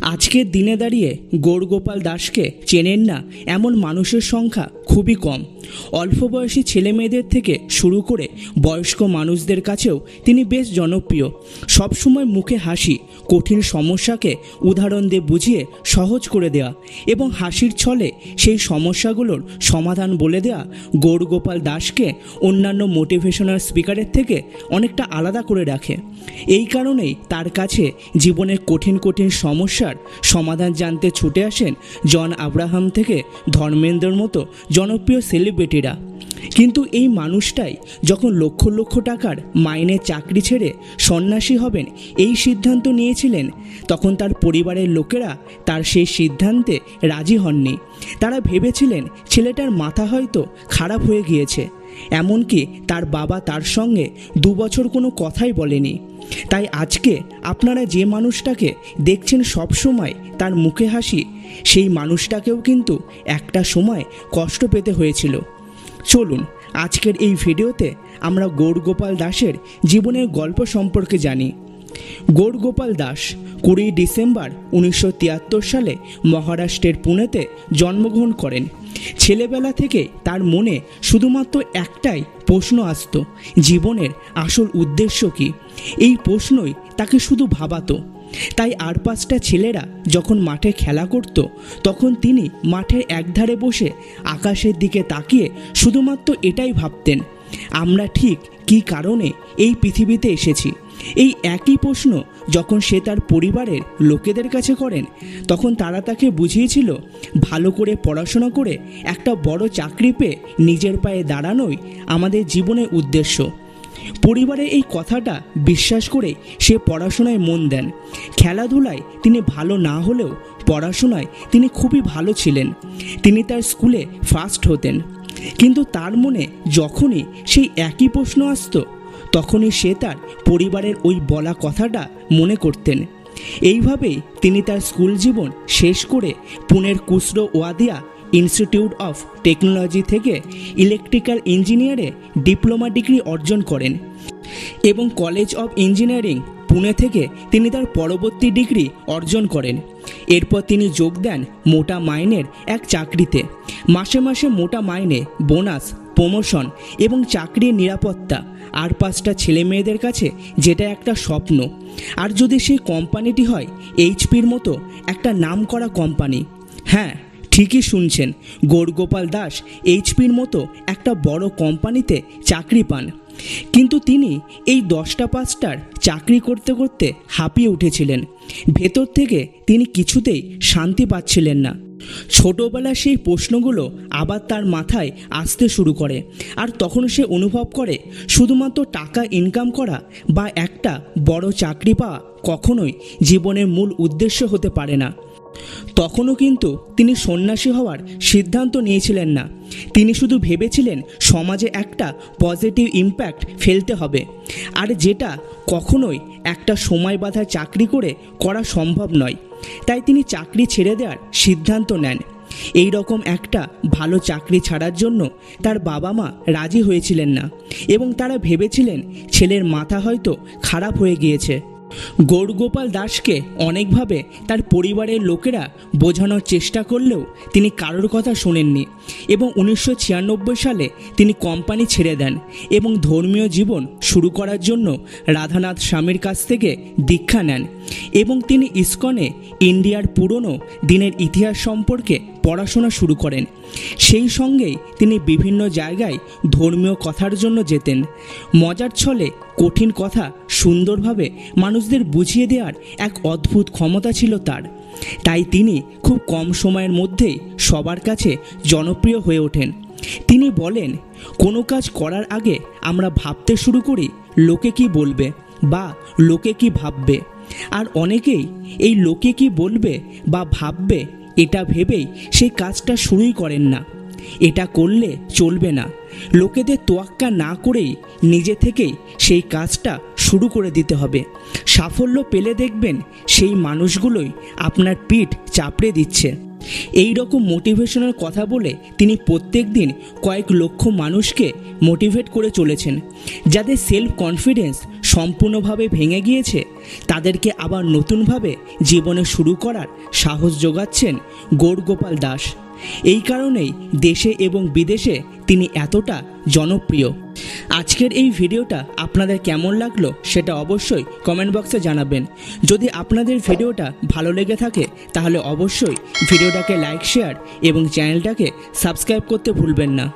আজকের দিনে দাঁড়িয়ে গৌরগোপাল দাসকে চেনেন না এমন মানুষের সংখ্যা খুবই কম। অল্প বয়সী ছেলে মেয়েদের থেকে শুরু করে বয়স্ক মানুষদের কাছেও তিনি বেশ জনপ্রিয়। সবসময় মুখে হাসি, কঠিন সমস্যাকে উদাহরণ দিয়ে বুঝিয়ে সহজ করে দেওয়া এবং হাসির ছলে সেই সমস্যাগুলোর সমাধান বলে দেওয়া গৌরগোপাল দাসকে অন্যান্য মোটিভেশনাল স্পিকারের থেকে অনেকটা আলাদা করে রাখে। এই কারণেই তার কাছে জীবনের কঠিন কঠিন সমস্যার সমাধান জানতে ছুটে আসেন জন আব্রাহাম থেকে ধর্মেন্দ্রর মতো জনপ্রিয় সেলিব্রিটিরা কিন্তু এই মানুষটাই যখন লক্ষ লক্ষ টাকার মাইনে চাকরি ছেড়ে সন্ন্যাসী হবেন, এই সিদ্ধান্ত নিয়েছিলেন, তখন তার পরিবারের লোকেরা তার সেই সিদ্ধান্তে রাজি হননি। তারা ভেবেছিলেন ছেলেটার মাথা হয়তো খারাপ হয়ে গিয়েছে, এমনকি তার বাবা তার সঙ্গে দু বছর কোনো কথাই বলেনি। তাই আজকে আপনারা যে মানুষটাকে দেখছেন সব সময় তার মুখে হাসি, সেই মানুষটাকেও কিন্তু একটা সময় কষ্ট পেতে হয়েছিল। চলুন, আজকের এই ভিডিওতে আমরা গৌরগোপাল দাসের জীবনের গল্প সম্পর্কে জানি। গৌরগোপাল দাস কুড়ি ডিসেম্বর উনিশশো তিয়াত্তর সালে মহারাষ্ট্রের পুনেতে জন্মগ্রহণ করেন। ছেলেবেলা থেকে তার মনে শুধুমাত্র একটাই প্রশ্ন আসত, জীবনের আসল উদ্দেশ্য কী? এই প্রশ্নই তাকে শুধু ভাবাতো। তাই আর পাঁচটা ছেলেরা যখন মাঠে খেলা করত, তখন তিনি মাঠের একধারে বসে আকাশের দিকে তাকিয়ে শুধুমাত্র এটাই ভাবতেন, আমরা ঠিক কী কারণে এই পৃথিবীতে এসেছি? এই একই প্রশ্ন যখন সে তার পরিবারের লোকেদের কাছে করেন, তখন তারা তাকে বুঝিয়েছিল, ভালো করে পড়াশোনা করে একটা বড় চাকরি পেয়ে নিজের পায়ে দাঁড়ানোই আমাদের জীবনের উদ্দেশ্য। পরিবারের এই কথাটা বিশ্বাস করে সে পড়াশোনায় মন দেন। খেলাধুলায় তিনি ভালো না হলেও পড়াশোনায় তিনি খুবই ভালো ছিলেন। তিনি তার স্কুলে ফার্স্ট হতেন। কিন্তু তার মনে যখনই সেই একই প্রশ্ন আসতো, তখনই সে তার পরিবারের ওই বলা কথাটা মনে করতেন। এইভাবেই তিনি তার স্কুল জীবন শেষ করে পুনের Cusrow Wadia institute of technology থেকে ইলেকট্রিক্যাল ইঞ্জিনিয়ারে ডিপ্লোমা ডিগ্রি অর্জন করেন এবং কলেজ অফ ইঞ্জিনিয়ারিং পুনে থেকে তিনি তার পরবর্তী ডিগ্রি অর্জন করেন। এরপর তিনি যোগ দেন মোটা মাইনের এক চাকরিতে। মাসে মাসে মোটা মাইনে, বোনাস, প্রমোশন এবং চাকরির নিরাপত্তা। আর পাঁচটা ছেলে মেয়েদের কাছে যেটা একটা স্বপ্ন। আর যদি সেই কোম্পানিটি হয় এইচপির মতো একটা নাম করা কোম্পানি। হ্যাঁ ঠিকই শুনছেন। গৌরগোপাল দাস, এইচপির মতো একটা বড় কোম্পানিতে চাকরি পান। কিন্তু তিনি এই দশটা পাঁচটার চাকরি করতে করতে হাঁপিয়ে উঠেছিলেন। ভেতর থেকে তিনি কিছুতেই শান্তি পাচ্ছিলেন না। ছোটবেলার সেই প্রশ্নগুলো আবার তার মাথায় আসতে শুরু করে আর তখন সে অনুভব করে শুধুমাত্র টাকা ইনকাম করা বা একটা বড় চাকরি পাওয়া কখনোই জীবনের মূল উদ্দেশ্য হতে পারে না। তখনও কিন্তু তিনি সন্ন্যাসী হওয়ার সিদ্ধান্ত নিয়েছিলেন না। তিনি শুধু ভেবেছিলেন সমাজে একটা পজিটিভ ইম্প্যাক্ট ফেলতে হবে। আর যেটা কখনোই একটা সময় বাঁধা চাকরি করে করা সম্ভব নয়। তাই তিনি চাকরি ছেড়ে দেওয়ার সিদ্ধান্ত নেন। এই রকম একটা ভালো চাকরি ছাড়ার জন্য তার বাবা মা রাজি হয়েছিলেন না। এবং তারা ভেবেছিলেন ছেলের মাথা হয়তো খারাপ হয়ে গিয়েছে। গৌরগোপাল দাসকে অনেকভাবে তার পরিবারের লোকেরা বোঝানোর চেষ্টা করলেও তিনি কারোর কথা শোনেননি এবং উনিশশো ছিয়ানব্বই সালে তিনি কোম্পানি ছেড়ে দেন এবং ধর্মীয় জীবন শুরু করার জন্য রাধানাথ স্বামীর কাছ থেকে দীক্ষা নেন এবং তিনি ইস্কনে ইন্ডিয়ার পুরনো দিনের ইতিহাস সম্পর্কে পড়াশোনা শুরু করেন। সেই সঙ্গেই তিনি বিভিন্ন জায়গায় ধর্মীয় কথার জন্য যেতেন। মজার ছলে কঠিন কথা সুন্দরভাবে মানুষদের বুঝিয়ে দেওয়ার এক অদ্ভুত ক্ষমতা ছিল তার। তাই তিনি খুব কম সময়ের মধ্যেই সবার কাছে জনপ্রিয় হয়ে ওঠেন। তিনি বলেন, কোনো কাজ করার আগে আমরা ভাবতে শুরু করি, লোকে কি বলবে বা লোকে কি ভাববে। আর অনেকেই এই লোকে কি বলবে বা ভাববে, এটা ভেবেই সেই কাজটা শুরুই করেন না। এটা করলে চলবে না। লোকেদের তোয়াক্কা না করেই নিজে থেকেই সেই কাজটা শুরু করে দিতে হবে। সাফল্য পেলে দেখবেন সেই মানুষগুলোই আপনার পিঠ চাপড়ে দিচ্ছে। এই রকম মোটিভেশনাল কথা বলে তিনি প্রত্যেক দিন কয়েক লক্ষ মানুষকে মোটিভেট করে চলেছেন। যাদের সেলফ কনফিডেন্স সম্পূর্ণভাবে ভেঙে গিয়েছে, তাদেরকে আবার নতুনভাবে জীবনে শুরু করার সাহস যোগাচ্ছেন গৌরগোপাল দাস। এই কারণেই দেশে এবং বিদেশে তিনি এতটা জনপ্রিয়। আজকের এই ভিডিওটা আপনাদের কেমন লাগল সেটা অবশ্যই কমেন্ট বক্সে জানাবেন। যদি আপনাদের ভিডিওটা ভালো লেগে থাকে, তাহলে অবশ্যই ভিডিওটাকে লাইক শেয়ার এবং চ্যানেলটাকে সাবস্ক্রাইব করতে ভুলবেন না।